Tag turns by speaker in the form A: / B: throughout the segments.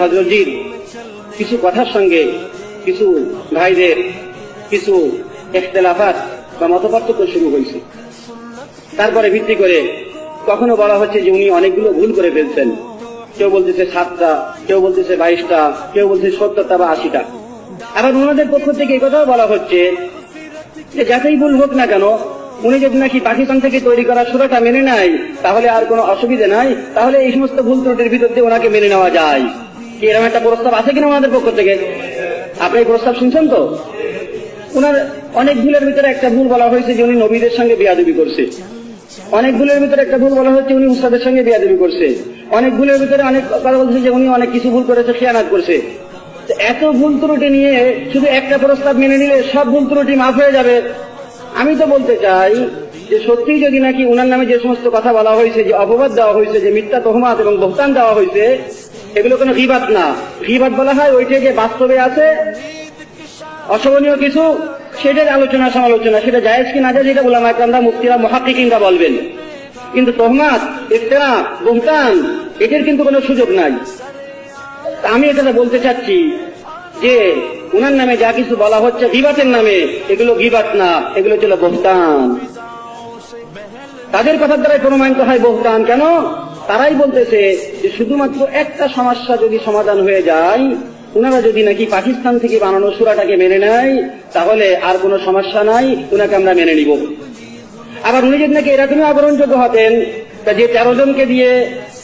A: হজরতজির কিছু কথার সঙ্গে কিছু ভাইদের কিছু এখতলাফাত বা মতপার্থক্য শুরু হয়েছে। তারপরে ভিত্তি করে কখনো বলা হচ্ছে যে উনি অনেকগুলো ভুল করে ফেলছেন। কেউ বলতেছে সাতটা, কেউ বলতেছে বাইশটা, কেউ বলছে সত্তরটা বা আশিটা। আবার ওনাদের পক্ষ থেকে কথাও বলা হচ্ছে যে যাতেই ভুল হোক না কেন, উনি যদি নাকি পাকিস্তান থেকে তৈরি করা সুরাটা মেনে নেয়, তাহলে আর কোনো অসুবিধা নাই। তাহলে এই সমস্ত ভুল ত্রুটির ভিতর দিয়ে ওনাকে মেনে নেওয়া যায়। কি এরকম একটা প্রস্তাব আছে কিনা ওনাদের পক্ষ থেকে? আপনি এই প্রস্তাব শুনছেন তো? ওনার অনেক ভুলের ভিতরে একটা ভুল বলা হয়েছে যে উনি নবীদের সঙ্গে বিয়াদবি করছে। অনেক ভুলের ভিতরে একটা ভুল বলা হচ্ছে উনি উস্তাদের সঙ্গে বিয়াদবি করছে। অনেক ভুলের ভিতরে অনেক কথা বলছে যে উনি অনেক কিছু ভুল করেছে, খেয়ানাত করছে। এত ভুল ত্রুটি নিয়ে শুধু একটা প্রস্তাব মেনে নিলে সব ভুল ত্রুটি মাফ হয়ে যাবে। আমি তো বলতে চাই যে সত্যিই যদি নাকি উনার নামে যে সমস্ত কথা বলা হয়েছে, যে অপবাদ দেওয়া হয়েছে, যে মিথ্যা তহমাত এবং বহতান দেওয়া হয়েছে এগুলো কোনো গিবাত না। গিবাত বলা হয় ওইটা যে বাস্তবে আছে, অশোভনীয় কিছু, সেটার আলোচনা সমালোচনা, সেটা জায়েজ কি না জায়েজ, এটা বললাম একরামরা মুক্তিরা মহাকিকিনরা বলবেন। কিন্তু তহমাত ইফতেরা বহতান এটার কিন্তু কোনো সুযোগ নাই। আমি এটা বলতে চাচ্ছি যে, উনার নামে যা কিছু বলা হচ্ছে গিবাতের নামে, এগুলো গিবাত না, এগুলো ছিল বহতান। তাদের কথার দ্বারাই প্রমাণিত হয় বহতান। কেন? তারাই বলতেছে যে শুধুমাত্র একটা সমস্যা যদি সমাধান হয়ে যায়, ওনারা যদি নাকি পাকিস্তান থেকে বানানো সুরাটাকে মেনে নেয়, তাহলে আর কোনো সমস্যা নাই উনাকে আমরা মেনে নিব। আবার উনি যদি নাকি এরকমই আবরণযোগ্য হতেন, তা যে তেরো জনকে দিয়ে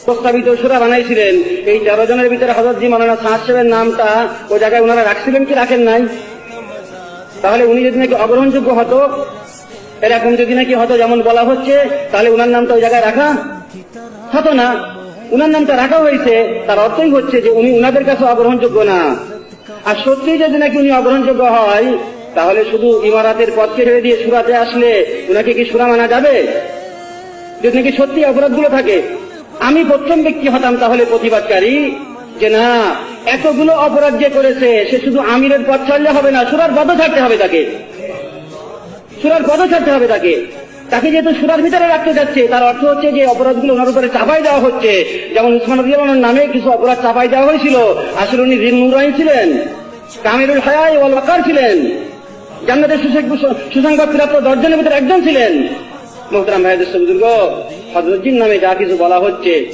A: প্রস্তাবিত সুরা বানাইছিলেন, এই তেরো জনের ভিতরে হজরতজি মানানা সাহাজ সাহেবের নামটা ওই জায়গায় ওনারা রাখছিলেন কি রাখেন নাই? তাহলে উনি যদি নাকি অগ্রহণযোগ্য হতো, এরকম যদি নাকি হতো, যেমন বলা হচ্ছে, তাহলে উনার নামটা ওই জায়গায় রাখা? হতো না। উনার নামটা রাখা হয়েছে। তার অর্থই হচ্ছে যে উনি উনাদের কাছে অগ্রহণযোগ্য না। আর সত্যিই যদি নাকি উনি অগ্রহণযোগ্য হয়, তাহলে শুধু ইমারাতের পথকে ছেড়ে দিয়ে সুরাতে আসলে উনাকে কি সুরা মানা যাবে? যদি নাকি সত্যি অপরাধগুলো থাকে, আমি প্রথম ব্যক্তি হতাম তাহলে প্রতিবাদকারী? যে না, এতগুলো অপরাধ যে করেছে, সে শুধু আমিরের পথ ছাড়লে হবে না, সুরার পদ ছাড়তে হবে তাকে। সুরার পদ ছাড়তে হবে তাকে। তাকে যেহেতু সুরার ভিতরে রাখতে যাচ্ছে, তার অর্থ হচ্ছে যে অপরাধগুলো ওনার উপরে চাপাই দেওয়া হচ্ছে। যেমন উসমান রহমানের নামে কিছু অপরাধ চাপাই দেওয়া হয়েছিল। আসলে উনি জিন নুরাইন ছিলেন, কামিরুল হায়াই ওয়াল ওয়াকার ছিলেন, জান্নাতের সুসং- সুসংবাদ প্রাপ্ত দশজনের ভিতরে একজন ছিলেন। মোহতারাম ভাইদের বুজুর্গ হজরতজির নামে যা কিছু বলা হচ্ছে।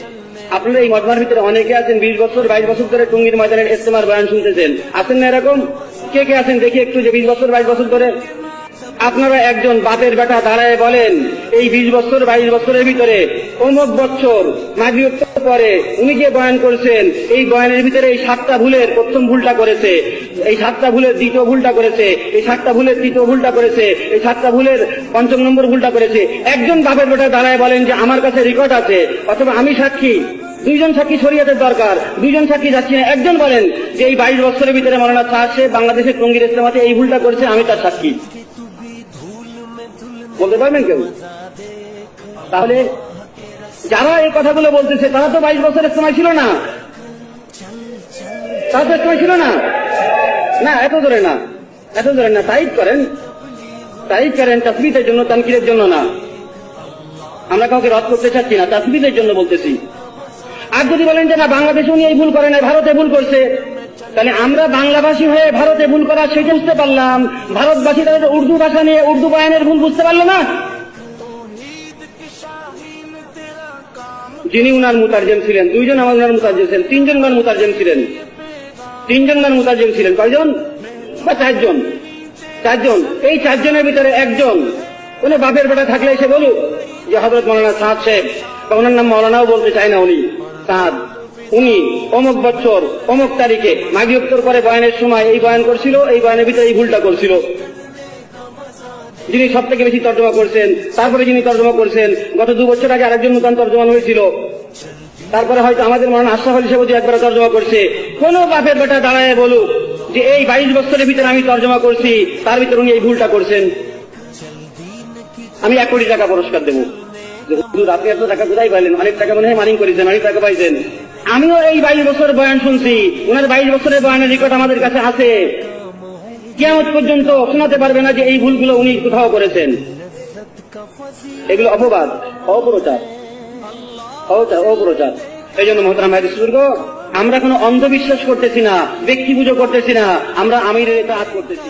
A: আপনারা এই মজমার ভিতরে অনেকে আছেন, বিশ বছর, বাইশ বছর ধরে টুঙ্গির ময়দানের ইস্তেমার বয়ান শুনতেছেন। আছেন না এরকম? কে কে আছেন? দেখি একটু যে বিশ বছর, বাইশ বছর ধরে আপনারা একজন বাপের বেটা দাঁড়ায় বলেন, এই বিশ বছর, বাইশ বছরের ভিতরে অমুক বছর মাগরিব পরে উনি যে বয়ান করেছেন, এই বয়ানের ভিতরে এই সাতটা ভুলের প্রথম ভুলটা করেছে, এই সাতটা ভুলের দ্বিতীয় ভুলটা করেছে, এই সাতটা ভুলের তৃতীয় ভুলটা করেছে, এই সাতটা ভুলের পঞ্চম নম্বর ভুলটা করেছে। একজন বাপের বেটা দাঁড়ায় বলেন যে আমার কাছে রেকর্ড আছে, অথবা আমি সাক্ষী, দুইজন সাক্ষী শরীয়তের দরকার, দুইজন সাক্ষী যাচ্ছি না। একজন বলেন যে এই বাইশ বছরের ভিতরে মৌলানা সে বাংলাদেশের টঙ্গির ইসলামাতে এই ভুলটা করেছে, আমি তার সাক্ষী। বলতে পারবেন কেউ? তাহলে যারা এই কথাগুলো বলতেছে, তারা তো বাইশ বছরের সময় ছিল না। তারা তো সময় ছিল না। না, এত ধরে না। এত ধরে না। তাইদ করেন। তাইদ করেন, তাসবিদের জন্য, তানকিরের জন্য না। আমরা কাউকে রদ করতে চাচ্ছি না, তাসবিদের জন্য বলতেছি। আর যদি বলেন যে, না বাংলাদেশে উনি এই ভুল করে নাই, ভারতে ভুল করছে তাহলে আমরা বাংলাভাষী হয়ে ভারতে ভুল করা সেটা বুঝতে পারলাম। ভারতবাসী তাদের উর্দু ভাষা নিয়ে উর্দু বায়নের ভুল বুঝতে পারল না? যিনি উনার মুতারজেম ছিলেন, দুইজন আমার উনার মুতারজেম ছিলেন, তিনজন উনার মুতারজেম ছিলেন। তিনজন উনার মুতারজেম ছিলেন। কয়জন? বা চারজন? চারজন। এই চারজনের ভিতরে একজন। উনি বাপের বেটা থাকলে এসে বলুক যে হজরত মৌলানা সাদ সাহেব, বা ওনার নাম মৌলানাও বলতে চায় না উনি, সাদ। উনি অমুক বছর, অমুক তারিখে মাঘি উত্তর করে বয়ানের সময় এই বয়ান করছিল, এই বয়ানের ভিতরে এই ভুলটা করছিল। যিনি সব থেকে বেশি তর্জমা করছেন, তারপরে যিনি তর্জমা করছেন, গত দু বছর আগে আরেকজন নতুন তর্জমান হয়েছিল। তারপরে হয়তো আমাদের মনে আশরাফ আলী একবার তর্জমা করছে। কোন বাপের বেটা দাঁড়ায় বলুক যে এই বাইশ বছরের ভিতরে আমি তর্জমা করছি, তার ভিতরে উনি এই ভুলটা করছেন। আমি এক কোটি টাকা পুরস্কার দেবো। আপনি এত টাকা কোথায় পাইলেন? অনেক টাকা মনে হয় মানিং করেছেন, অনেক টাকা পাইছেন। আমিও এই বাইশ বছর বয়ান শুনছি। ওনার বাইশ বছরের বয়ানের রেকর্ড আমাদের কাছে আছে। কেমন পর্যন্ত শোনাতে পারবে না যে এই ভুলগুলো উনি কোথাও করেছেন। এগুলো অপবাদ, অপ্রচার। অপচার অপপ্রচার এই জন্য মোহতারাম বুজুর্গ আমরা কোনো অন্ধবিশ্বাস করতেছি না ব্যক্তি পুজো করতেছি না, আমরা আমিরের আজ করতেছি।